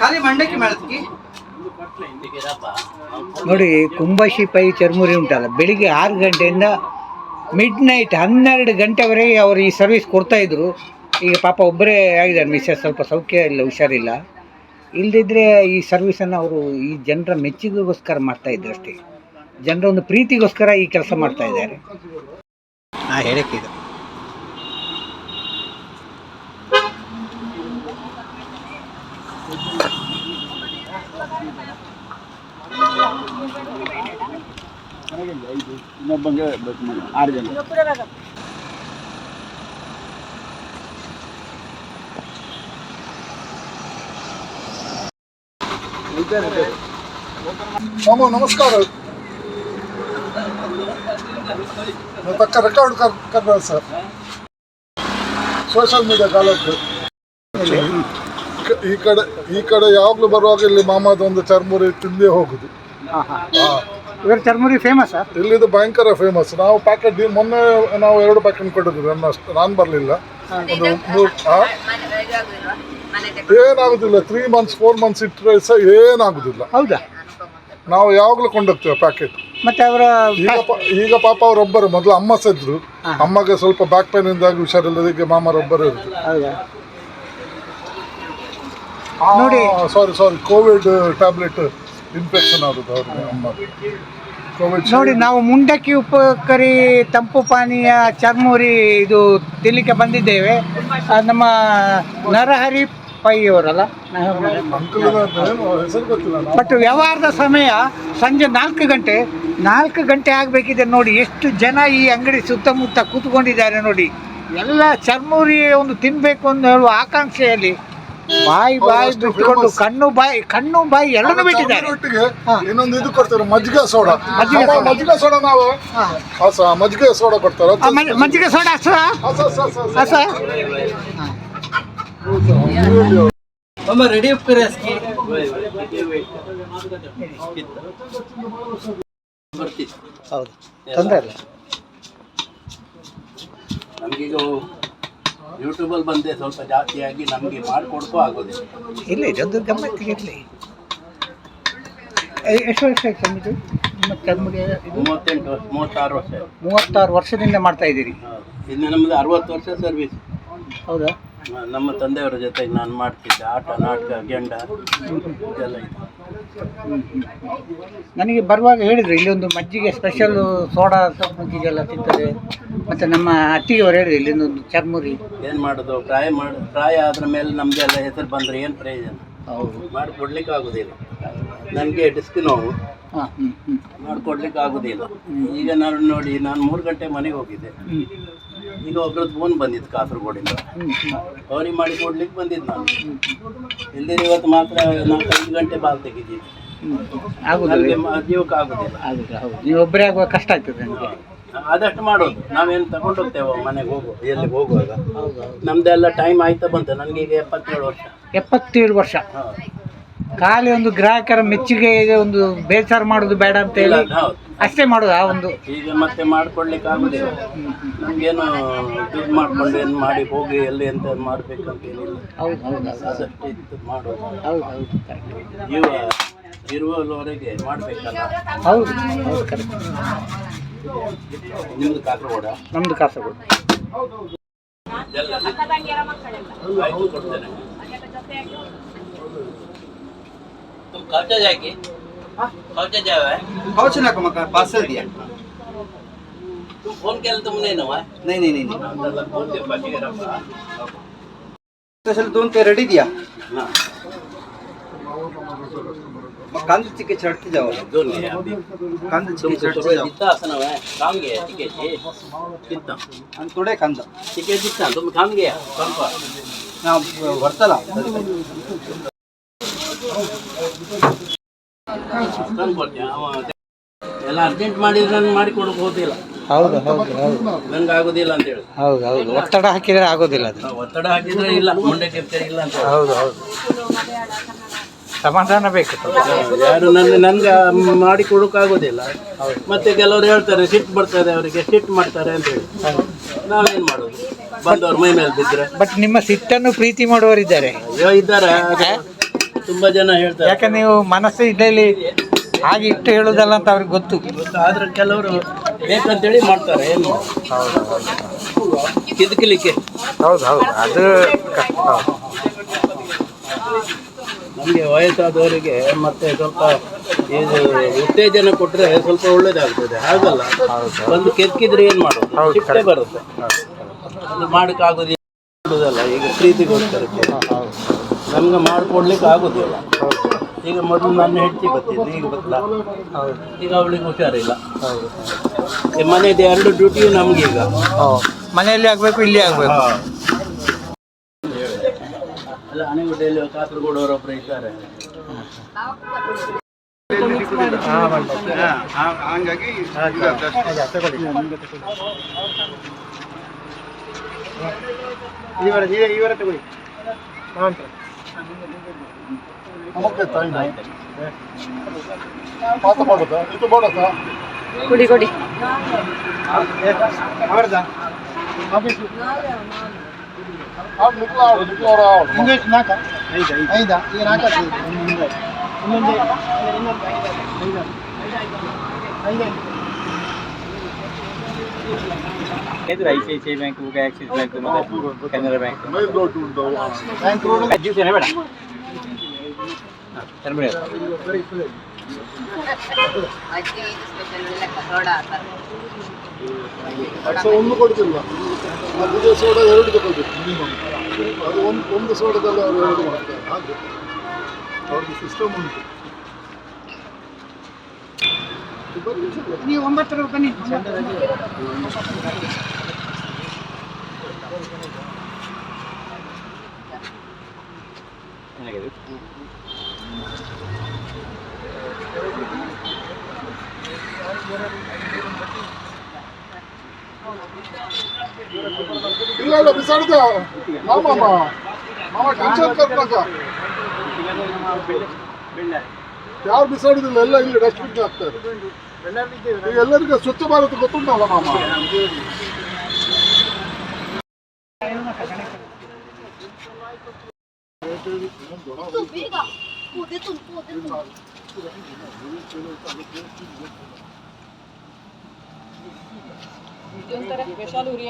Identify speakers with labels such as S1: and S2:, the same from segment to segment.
S1: ಖಾಲಿ ಮಂಡಕ್ಕಿ ಮೇಳದಕ್ಕೆ
S2: ನೋಡಿ ಕುಂಬಶಿ ಪೈ ಚರ್ಮುರಿ ಉಂಟಲ್ಲ ಬೆಳಿಗ್ಗೆ ಆರು ಗಂಟೆಯಿಂದ ಮಿಡ್ ನೈಟ್ ಹನ್ನೆರಡು ಗಂಟೆವರೆಗೆ ಅವರು ಈ ಸರ್ವಿಸ್ ಕೊಡ್ತಾ ಇದ್ರು. ಈಗ ಪಾಪ ಒಬ್ಬರೇ ಆಗಿದ್ದಾರೆ ಮಿಸ್ಸಸ್ ಸ್ವಲ್ಪ ಸೌಖ್ಯ ಇಲ್ಲ ಹುಷಾರಿಲ್ಲ. ಇಲ್ಲದಿದ್ದರೆ ಈ ಸರ್ವಿಸನ್ನು ಅವರು ಈ ಜನರ ಮೆಚ್ಚುಗೆಗೋಸ್ಕರ ಮಾಡ್ತಾ ಇದ್ರು ಅಷ್ಟೇ. ಜನರ ಒಂದು ಪ್ರೀತಿಗೋಸ್ಕರ ಈ ಕೆಲಸ ಮಾಡ್ತಾ ಇದ್ದಾರೆ. ಹಾಂ ಹೇಳಕ್ಕಿದು
S3: मामो नमस्कार। मैं पक्का रिकॉर्ड कर कर रहा सर सोशल मीडिया गलत इकड़ ಈ ಕಡೆ ಯಾವಾಗಲೂ ಬರುವಾಗ ಇಲ್ಲಿ ಮಾಮದ ಒಂದು ಚರ್ಮುರಿ ತಿಂದೇ ಹೋಗುದು.
S2: ಹಾಂ ಹಾಂ.
S3: ಹಾ.
S2: ಇವ್ರ ಚರ್ಮುರಿ ಫೇಮಸ್
S3: ಇಲ್ಲಿದು ಭಯಂಕರ ಫೇಮಸ್ ನಾವು ಪ್ಯಾಕೆಟ್ ಮೊನ್ನೆ ನಾವು ಎರಡು ಪ್ಯಾಕೆಟ್ ಕೊಟ್ಟಿದ್ವಿ ನನ್ನ ಅಷ್ಟು ನಾನು ಬರಲಿಲ್ಲ. ಒಂದು ಮೂರು ಹಾ? ಏನಾಗುದಿಲ್ಲ ತ್ರೀ ಮಂತ್ಸ್ ಫೋರ್ ಮಂತ್ಸ್ ಇಟ್ಟರೆ ಸಹ ಏನಾಗುದಿಲ್ಲ.
S2: ಹೌದಾ?
S3: ನಾವು ಯಾವಾಗಲೂ ಕೊಂಡೋಗ್ತೇವೆ ಪ್ಯಾಕೆಟ್
S2: ಮತ್ತೆ ಅವರ
S3: ಈಗ ಪ- ಈಗ ಪಾಪ ಅವರೊಬ್ಬರು ಮೊದಲು ಅಮ್ಮ ಸದ್ರು ಅಮ್ಮಗೆ ಸ್ವಲ್ಪ ಬ್ಯಾಕ್ ಪೇನ್ ಇಂದಾಗಿ ಹುಷಾರಿಲ್ಲದಕ್ಕೆ ಮಾಮರೊಬ್ಬರು ಇರುತ್ತೆ
S2: ಹೌದಾ? ನೋಡಿ.
S3: Sorry sorry Covid tablet infection ಅವ್ರಿಗೆ ಕೋವಿಡ್
S2: ನೋಡಿ ನಾವು ಮುಂಡಕ್ಕಿ ಉಪಕರಿ ತಂಪು ಪಾನೀಯ ಚರ್ಮುರಿ ಇದು ತಿನ್ಲಿಕ್ಕೆ ಬಂದಿದ್ದೇವೆ. ಆ, ನಮ್ಮ ನರಹರಿ ಪೈ ಅವರಲ್ಲ?
S3: ಅಂಕಲ್ ಹೆಸರು ಗೊತ್ತಿಲ್ಲ. ನಾವು
S2: ಬಟ್ ವ್ಯವಹಾರದ ಸಮಯ ಸಂಜೆ ನಾಲ್ಕು ಗಂಟೆ. ನಾಲ್ಕು ಗಂಟೆ ಆಗಬೇಕಿದೆ ನೋಡಿ ಎಷ್ಟು ಜನ ಈ ಅಂಗಡಿ ಸುತ್ತಮುತ್ತ ಕೂತ್ಕೊಂಡಿದ್ದಾರೆ ನೋಡಿ. ಎಲ್ಲ ಚರ್ಮುರಿ ಒಂದು ತಿನ್ಬೇಕು ಅಂತ ಹೇಳುವ ಆಕಾಂಕ್ಷೆಯಲ್ಲಿ ಬಾಯಿ ಬಾಯಿ ಬಿಟ್ಟುಕೊಂಡು ಕಣ್ಣು ಬಾಯಿ ಕಣ್ಣು ಬಾಯಿ ಎರಡನ್ನೂ ಬಿಟ್ಟಿದ್ದಾರೆ.
S3: ಒಟ್ಟಿಗೆ ಇನ್ನೊಂದು ಇದು ಕೊಡ್ತಾರೆ ಮಜ್ಜಿಗೆ ಸೋಡಾ.
S2: ಮಜ್ಜಿಗೆ
S3: ಅಮ್ಮ,
S2: ಸೋಡಾ.
S3: ಮಜ್ಜಿಗೆ ಸೋಡಾ ನಾವು ಹೊಸ ಮಜ್ಜಿಗೆ ಸೋಡಾ ಕೊಡ್ತಾರೆ.
S2: ಆ, ಮಜ್ಜಿ- ಮಜ್ಜಿಗೆ ಸೋಡಾ
S3: ಹೊಸ
S2: ಹಸ
S1: ಒಮ್ಮ ರೆಡಿ ಉಪ್ಕರಿ ಅಸ್ಕಿ
S2: ಹೌದು ತೊಂದರೆ ಇಲ್ಲ.
S4: ನಮಗೀಗ ಯೂಟ್ಯೂಬಲ್ಲಿ ಬಂದೆ ಸ್ವಲ್ಪ ಜಾಸ್ತಿಯಾಗಿ ನಮಗೆ ಮಾಡಿಕೊಡ್ಕೋ ಆಗೋದಿಲ್ಲ.
S2: ಇಲ್ಲ ಇದೊಂದು ಗಮ್ಮತ್ತಿಗೆ ಇರಲಿ. ಎಷ್ಟು ವರ್ಷ ಆಯ್ತು ನಿಮ್ಮ ಚರ್ಮುರಿ ಇದು
S4: ಮೂವತ್ತೆಂಟು ವರ್ಷ ಮೂವತ್ತಾರು ವರ್ಷ.
S2: ಮೂವತ್ತಾರು ವರ್ಷದಿಂದ ಮಾಡ್ತಾ ಇದ್ದೀರಿ.
S4: ಇನ್ನು ನಮ್ಮದು ಅರವತ್ತು ವರ್ಷ ಸರ್ವಿಸ್
S2: ಹೌದಾ?
S4: ನಮ್ಮ ತಂದೆಯವರ ಜೊತೆಗೆ ನಾನು ಮಾಡ್ತಿದ್ದೆ ಆಟ ನಾಟಕ ಗೆಂಡ ಇದೆಲ್ಲ ಇತ್ತು.
S2: ನನಗೆ ಬರುವಾಗ ಹೇಳಿದ್ರು ಇಲ್ಲಿ ಒಂದು ಮಜ್ಜಿಗೆ ಸ್ಪೆಷಲ್ ಸೋಡಾ ಸೊಪ್ಪು ಮಜ್ಜಿಗೆ ಎಲ್ಲ ಸಿಗ್ತದೆ ಮತ್ತು ನಮ್ಮ ಅತ್ತಿಗೆಯವರು ಹೇಳಿದ್ರು ಇಲ್ಲಿ ಒಂದು ಚರ್ಮುರಿ.
S4: ಏನು ಮಾಡೋದು? ಪ್ರಾಯ ಮಾಡ ಪ್ರಾಯ ಆದ್ರ ಮೇಲೆ ನಮಗೆಲ್ಲ ಹೆಸರು ಬಂದರೆ ಏನು ಪ್ರಯೋಜನ?
S2: ಹೌದು.
S4: ಮಾಡಿಕೊಡ್ಲಿಕ್ಕೆ ಆಗೋದಿಲ್ಲ ನನಗೆ ಡಿಸ್ಕ್ ನೋವು.
S2: ಹಾಂ ಹ್ಞೂ ಹ್ಞೂ
S4: ಮಾಡ್ಕೊಡ್ಲಿಕ್ಕೆ ಆಗೋದಿಲ್ಲ ಈಗ ನಾನು ನೋಡಿ ನಾನು ಮೂರು ಗಂಟೆ ಮನೆಗೆ ಹೋಗಿದ್ದೆ. ಈಗ ಒಬ್ರದ್ದು ಫೋನ್ ಬಂದಿತ್ತು ಕಾಸರಗೋಡಿಂದ. ಅವ್ರಿಗೆ ಮಾಡಿ ಕೊಡ್ಲಿಕ್ಕೆ ಬಂದಿದ್ದು ನಾನು. ಇಲ್ದಿರ ಇವತ್ತು ಮಾತ್ರ ಐದು ಗಂಟೆ ಬಾಲ್ ತೆಗಿದ್ದೀನಿ
S2: ಆಗೋದಿಲ್ಲ.
S4: ಆಗುದಿಲ್ಲ ಜೀವಕ್ಕೆ ಆಗೋದಿಲ್ಲ.
S2: ಆಗುದಿಲ್ಲ ಹೌದು. ನೀವು ಒಬ್ಬರೇ ಆಗುವ ಕಷ್ಟ ಆಗ್ತದೆ ನನಗೆ
S4: ಆದಷ್ಟು ಮಾಡೋದು. ನಾವೇನು ತಗೊಂಡು ಹೋಗ್ತೇವೆ ಮನೆಗೆ ಹೋಗು ಎಲ್ಲಿ ಹೋಗುವಾಗ. ನಮ್ದೆಲ್ಲ ಟೈಮ್ ಆಯ್ತಾ ಬಂತು. ನನಗೆ ಈಗ ಎಪ್ಪತ್ತೇಳು ವರ್ಷ.
S2: ಎಪ್ಪತ್ತೇಳು ವರ್ಷ. ಖಾಲಿ ಒಂದು ಗ್ರಾಹಕರ ಮೆಚ್ಚುಗೆಗೆ ಒಂದು ಬೇಸರ ಮಾಡೋದು ಬೇಡ ಅಂತ ಹೇಳಿ
S4: ಹೌದು.
S2: ಅಷ್ಟೇ ಮಾಡೋದು ಆ ಒಂದು.
S4: ಈಗ ಮತ್ತೆ ಮಾಡ್ಕೊಡ್ಲಿಕ್ಕೆ ಆಗುದಿಲ್ಲ. ನಮ್ಗೇನು ಇದು ಮಾಡ್ಕೊಂಡು ಏನು ಮಾಡಿ ಹೋಗಿ ಎಲ್ಲಿ ಎಂತ ಮಾಡ್ಬೇಕಂತ ಏನಿಲ್ಲ
S2: ಹೌದು ಹೌದು. ಹೌದು
S4: ಅದಷ್ಟು ಮಾಡೋದು.
S2: ಹೌದು ಹೌದು correct.
S4: ಜೀವ ಇರುವವರೆಗೆ ಮಾಡ್ಬೇಕಲ್ಲ.
S2: ಹೌದು ಹೌದು ಕರೆಕ್ಟ್.
S4: ನಿಮ್ದು ಕಾಸರಗೋಡ
S2: ನಮ್ದು ಕಾಸರಗೋಡು
S4: ಎಲ್ಲ ಆಯ್ತು ಕೊಡ್ತೇನೆ तुम खर्चा जाएगी खर्चा जावे
S1: ಕೌಚ್ ನಾಕು ಮಕ್ಕ ಪಾರ್ಸಲ್ ದಿಯಾ
S4: तुम फोन केला तुमने ना
S1: नाही नाही नाही नाही
S4: नंतरला फोन दे पाठी रप्पा
S1: स्पेशल दोन ते रेडी द्या
S4: ना
S1: मग कांदा चिके छडते जावं
S4: दोन घे अभी
S1: कांदा चिके
S4: तुमचं
S1: छडते
S4: सगळं
S1: जावं
S4: जिथं असं ना काम घे तिकेटचे तिथं
S1: आणि थोडे कांदा
S4: तिकेट तिथं तुम्ही काम घ्या संपा
S1: ನಾ ಬರ್ತಲ್ಲ
S4: ತಂದ್ಕೊಡ್ತೀನಿ ಅವ ಎಲ್ಲ ಅರ್ಜೆಂಟ್ ಮಾಡಿದ್ರೆ ನಾನು ಮಾಡಿ ಕೊಡಕ್ಕೆ ಹೋದಿಲ್ಲ
S2: ಹೌದು ಹೌದು ಹೌದು
S4: ನಂಗೆ ಆಗೋದಿಲ್ಲ ಅಂತ ಹೇಳಿ
S2: ಹೌದು ಹೌದು ಒತ್ತಡ ಹಾಕಿದರೆ ಆಗೋದಿಲ್ಲ ಅದು
S4: ನಾವು ಒತ್ತಡ ಹಾಕಿದ್ರೆ ಇಲ್ಲ ಮುಂದೆ ಕೆಪ್ತಾರೆ ಇಲ್ಲ ಅಂತ ಹೇಳಿ
S2: ಹೌದು ಹೌದು ಸಮಾಧಾನ ಬೇಕು.
S4: ಯಾರು ನನ್ನ ನನ್ಗೆ ಮಾಡಿ ಕೊಡೋಕ್ಕಾಗೋದಿಲ್ಲ. ಮತ್ತೆ ಕೆಲವರು ಹೇಳ್ತಾರೆ ಸಿಟ್ಟು ಬರ್ತದೆ ಅವರಿಗೆ ಸಿಟ್ಟು ಮಾಡ್ತಾರೆ ಅಂತ ಹೇಳಿ. ನಾವೇನು ಮಾಡೋದು? ಬಂದವ್ರ ಮೈ ಮೇಲೆ ಬಿದ್ದರೆ
S2: ಬಟ್ ನಿಮ್ಮ ಸಿಟ್ಟನ್ನು ಪ್ರೀತಿ ಮಾಡುವವರಿದ್ದಾರೆ
S4: ಅಯ್ಯೋ ಇದ್ದಾರೆ ತುಂಬ ಜನ ಹೇಳ್ತಾರೆ.
S2: ಯಾಕೆ ನೀವು ಮನಸ್ಸು ಇದ್ದಲ್ಲಿ ಹಾಗೆ ಇಟ್ಟು ಹೇಳೋದಲ್ಲ ಅಂತ ಅವ್ರಿಗೆ ಗೊತ್ತು?
S4: ಗೊತ್ತಾ? ಆದ್ರೆ ಕೆಲವರು ಬೇಕಂತೇಳಿ ಮಾಡ್ತಾರೆ ಏನು ಕಿದ್ಕಲಿಕ್ಕೆ.
S2: ಹೌದು ಹೌದು ಅದು
S4: ನಮಗೆ ವಯಸ್ಸಾದವರಿಗೆ ಮತ್ತೆ ಸ್ವಲ್ಪ ಇದು ಉತ್ತೇಜನ ಕೊಟ್ಟರೆ ಸ್ವಲ್ಪ ಒಳ್ಳೇದಾಗ್ತದೆ. ಹಾಗಲ್ಲ. ಒಂದು ಕೆತ್ತಿದ್ರೆ ಏನು ಮಾಡೋದು? ಶಿಫ್ಟೇ ಬರುತ್ತೆ. ಅದು ಮಾಡೋಕ್ಕಾಗೋದಿಲ್ಲ. ಮಾಡೋದಲ್ಲ. ಈಗ ಪ್ರೀತಿಗೋಸ್ಕರ ನಮ್ಗೆ ಮಾಡಿಕೊಡ್ಲಿಕ್ಕೆ ಆಗೋದಿಲ್ಲ. ಈಗ ಮೊದಲು ನನ್ನ ಹೆಂಡತಿ ಬರ್ತಿದ್ದೆ ಈಗ ಬತ್ತಲ್ಲ ಈಗ ಅವಳಿಗೆ ಹುಷಾರಿಲ್ಲ. ಮನೆಯದು ಎರಡು ಡ್ಯೂಟಿಯು ನಮಗೀಗ
S2: ಮನೆಯಲ್ಲಿ ಆಗಬೇಕು ಇಲ್ಲಿ ಆಗ್ಬೇಕು.
S4: ಅಣೆಗುಡ್ಡೆಯಲ್ಲಿ ಕಾಸರಗೋಡವರೊಬ್ಬರು ಇದ್ದಾರೆ.
S1: ಹಂಗಾಗಿ ಇವರ ಇವರ ತಗೊಳ್ಳಿ
S3: ಮಾಡೋದಾ
S5: ಕುಡಿ. ಕುಡಿ
S1: ಅವರದ?
S3: ಆಡ್ ನಿಕ್ಲ ಆಡು ನಿಕ್ಲ ಅವ್ರ ಆಡು
S1: ಇಂಗ್ಲೀಷ್ ನಾಲ್ಕ ಐದು ಐದಾ ಈಗ ನಾಲ್ಕು ಇನ್ನೊಂದು
S6: I C I C I bank Axis bank ಮತ್ತೆ ಕೆನರಾ ಬ್ಯಾಂಕ್
S3: ಮೈಲ್ ರೋಡ್ ಉಂಟು
S1: ಬ್ಯಾಂಕ್ ರೋಡ್
S6: ಜ್ಯೂಸೇನೆ ಬೇಡ ತರಬೇಡಿ
S5: ಅಜ್ಜಿ ಇದು ಸ್ಪೆಷಲ್ ಎಲ್ಲ ಸೋಡಾ ಹಾಕ್ತಾರೆ.
S3: ಒಂದು ಕೊಡ್ತಿಲ್ಲ. ಅದು ಸೋಡಾ ಎರಡು ತಗೊಳ್ಬೇಕು. ಮಿನಿಮಮ್ ಅದು ಒಂದು ಒಂದು ಸೋಡದಲ್ಲಿ ಅವರು ಎರಡು ಮಾಡ್ತಾರೆ. ಹಾಗೆ. ಅವ್ರದ್ದು ಸಿಸ್ಟಮ್ ಉಂಟು.
S1: ನೀವು ಒಂಬತ್ತರ ಬನ್ನಿ.
S6: ಏನಾಗಿದೆ?
S3: ಇಲ್ಲ ಇಲ್ಲ ಬಿಸಾಡಿದ. ಮಾಮ ಮಾಮ. ಟೆನ್ಷನ್ ಕರ್ನಾಕ ಯಾರು ಬಿಸಾಡಿದಿಲ್ಲ ಎಲ್ಲ ಇಲ್ಲಿ ಡಸ್ಟ್ಬಿನ್ ಹಾಕ್ತಾರೆ. ಈಗ ಎಲ್ಲರಿಗೂ ಸ್ವಚ್ಛ ಭಾರತ ಗೊತ್ತುಂಟಲ್ಲ ಮಾಮ?
S5: ಹಿಡಿಯಕ್ಕಾಗಿತ್ತಲ್ಲ, ಬೇರೆ ಪ್ಯಾಕೆಟ್ ಇಟ್ಟಿಲ್ಲ.
S3: ಇಷ್ಟು
S5: ಕೊಡ್ತಾರೆ, ಅದೇ ಒಂದು ಪ್ಯಾಕೆಟ್ಗೆ ಅದೇ ಅದಲ್ಲ, ಅದಕ್ಕೆ ಎಲ್ಲ ಕೊಚ್ಚಿ ಮಾಡಿ ಕೊಡ್ತಾರೆ, ಸ್ಪೆಷಲ್ ಹೋಗಿ.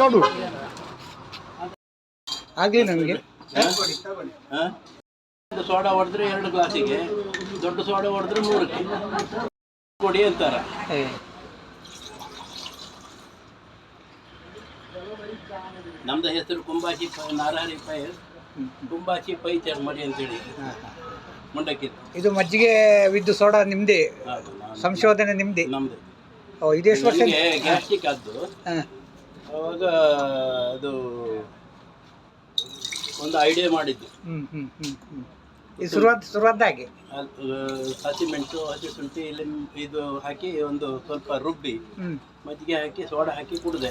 S3: ನೋಡು
S2: ಆಗ್ಲಿ ನಮಗೆ?
S4: ಒಂದು ಸೋಡಾ ಹೊಡೆದ್ರೆ ಎರಡು ಗ್ಲಾಸಿಗೆ ದೊಡ್ಡ ಸೋಡಾ ಹೊಡೆದ್ರೆ ಮೂರಕ್ಕೆ. ಕೊಡಿ ಅಂತಾರ. ನಮ್ದು ಹೆಸರು ಕುಂಬಾಶಿ ಪೈ ನಾರಾಯಣಿ ಪೈ ಕುಂಬಾಶಿ ಪೈ ಚರ್ಮಡಿ ಅಂತೇಳಿ. ಮುಂಡಕ್ಕಿ
S2: ಇದು ಮಜ್ಜಿಗೆ ವಿದ್ದು ಸೋಡಾ ನಿಮ್ದೇ? ಸಂಶೋಧನೆ ನಿಮ್ದೇ?
S4: ನಮ್ದು.
S2: ಓ ಇದು ಎಷ್ಟು ವರ್ಷ
S4: ಗ್ಯಾಸ್ಟಿಕ್ ಆದ್ದು ಅವಾಗ ಅದು ಒಂದು ಐಡಿಯಾ ಮಾಡಿದ್ದು.
S2: ಹ್ಞೂ ಹ್ಞೂ ಹ್ಞೂ ಹ್ಞೂ ಇದು ಶುರುವಾದ ಶುರುವಾದ ಹಾಗೆ
S4: ಅದು, ಹಸಿಮೆಣಸು ಹಸಿ ಶುಂಠಿ ಇಲ್ಲಿ ಇದು ಹಾಕಿ ಒಂದು ಸ್ವಲ್ಪ ರುಬ್ಬಿ ಮಜ್ಜಿಗೆ ಹಾಕಿ ಸೋಡಾ ಹಾಕಿ ಕುಡಿದೆ.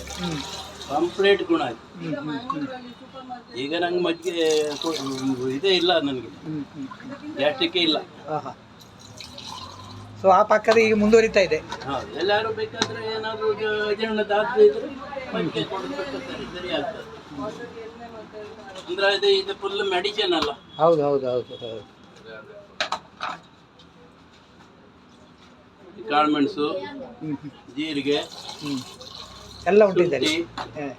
S4: ಕಂಪ್ಲೀಟ್ ಗುಣ ಆಯ್ತು. ಈಗ ನಂಗೆ ಮಜ್ಜಿಗೆ ಇದೇ ಇಲ್ಲ ನನಗೆ.
S2: ಹ್ಞೂ
S4: ಇಲ್ಲ.
S2: ಸೊ ಆ ಪಕ್ಕದ ಈಗ ಮುಂದುವರಿತಾ ಇದೆ?
S4: ಎಲ್ಲರೂ ಬೇಕಾದ್ರೆ ಏನಾದರೂ ಅಜೀರ್ಣದಾಗ್ತಾ ಇದ್ರೆ ಮಜ್ಜಿಗೆ ಸರಿ ಆಗ್ತದೆ. ಅಂದ್ರೆ ಇದು ಇದು ಫುಲ್ ಮೆಡಿಸಿನ್ ಅಲ್ಲ?
S2: ಹೌದು ಹೌದು ಹೌದು ಹೌದು.
S4: ಕಾಳುಮೆಣಸು
S2: ಹ್ಞೂ ಹ್ಞೂ
S4: ಜೀರಿಗೆ
S2: ಎಲ್ಲ ಉಂಟು ಇದರಲ್ಲಿ
S4: ಶುಂಠಿ.
S2: ಹಾಂ.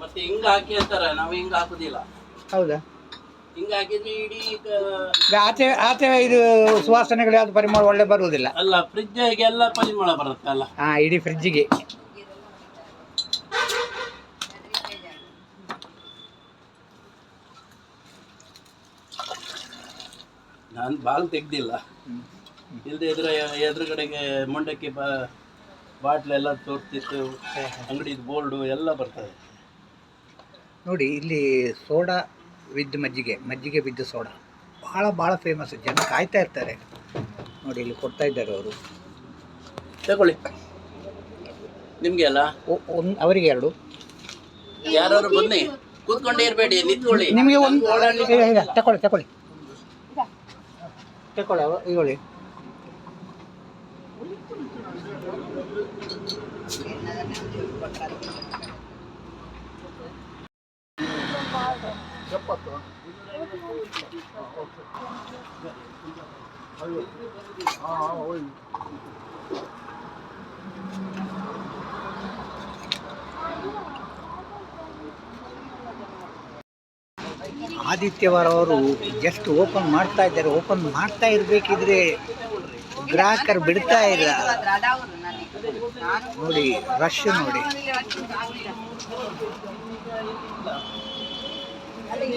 S4: ಮತ್ತೆ ಹಿಂಗ ಹಾಕಿ ಅಂತಾರ ನಾವು ಹಿಂಗ ಹಾಕುದಿಲ್ಲ.
S2: ಹೌದಾ?
S4: ಹಿಂಗ ಹಾಕಿದ್ರೆ ಇಡೀ
S2: ಈಗ ಆಚೆ ಆಚೆ ಇದು ಸುವಾಸನೆಗಳು ಯಾವುದು ಪರಿಮಳ ಒಳ್ಳೆ ಬರುವುದಿಲ್ಲ.
S4: ಅಲ್ಲ ಫ್ರಿಜ್ಗೆಲ್ಲ ಪರಿಮಳ ಬರುತ್ತೆ ಅಲ್ಲ.
S2: ಹಾಂ ಇಡೀ ಫ್ರಿಜ್ಜಿಗೆ
S4: ನಾನು ಬಾಲ್ ತೆಗ್ದಿಲ್ಲ. ಇಲ್ಲದೆ ಇದ್ರೆ ಎದುರುಗಡೆಗೆ ಮುಂಡಕ್ಕೆ ಬಾ ಬಾಟ್ಲ್ ಎಲ್ಲ ತೋರ್ತಿತ್ತು ಅಂಗಡಿದು ಬೋರ್ಡು ಎಲ್ಲ ಬರ್ತದೆ.
S2: ನೋಡಿ ಇಲ್ಲಿ ಸೋಡಾ ವಿದ್ ಮಜ್ಜಿಗೆ ಮಜ್ಜಿಗೆ ವಿದ್ ಸೋಡಾ. ಭಾಳ ಭಾಳ ಫೇಮಸ್ ಜನ ಕಾಯ್ತಾ ಇರ್ತಾರೆ. ನೋಡಿ ಇಲ್ಲಿ ಕೊಡ್ತಾ ಇದ್ದಾರೆ ಅವರು.
S4: ತಗೊಳ್ಳಿ. ನಿಮ್ಗೆ ಅಲ್ಲ?
S2: ಒಂದು ಅವರಿಗೆ ಎರಡು.
S4: ಯಾರು ಬನ್ನಿ. ಕೂತ್ಕೊಂಡೇ ಇರಬೇಡಿ ನಿಂತ್ಕೊಳ್ಳಿ.
S2: ನಿಮಗೆ ಒಂದು ತಗೊಳ್ಳಿ ತಗೊಳ್ಳಿ. ತಗೊಳ್ಳಿ ಇಗೊಳ್ಳಿ ಆದಿತ್ಯವಾರ ಅವರು ಜಸ್ಟ್ ಓಪನ್ ಮಾಡ್ತಾ ಇದ್ದಾರೆ. ಓಪನ್ ಮಾಡ್ತಾ ಇರ್ಬೇಕಿದ್ರೆ ಗ್ರಾಹಕರು ಬಿಡ್ತಾ ಇಲ್ಲ. ನೋಡಿ ರಶ್ ನೋಡಿ.
S5: ಅಲ್ಲಿ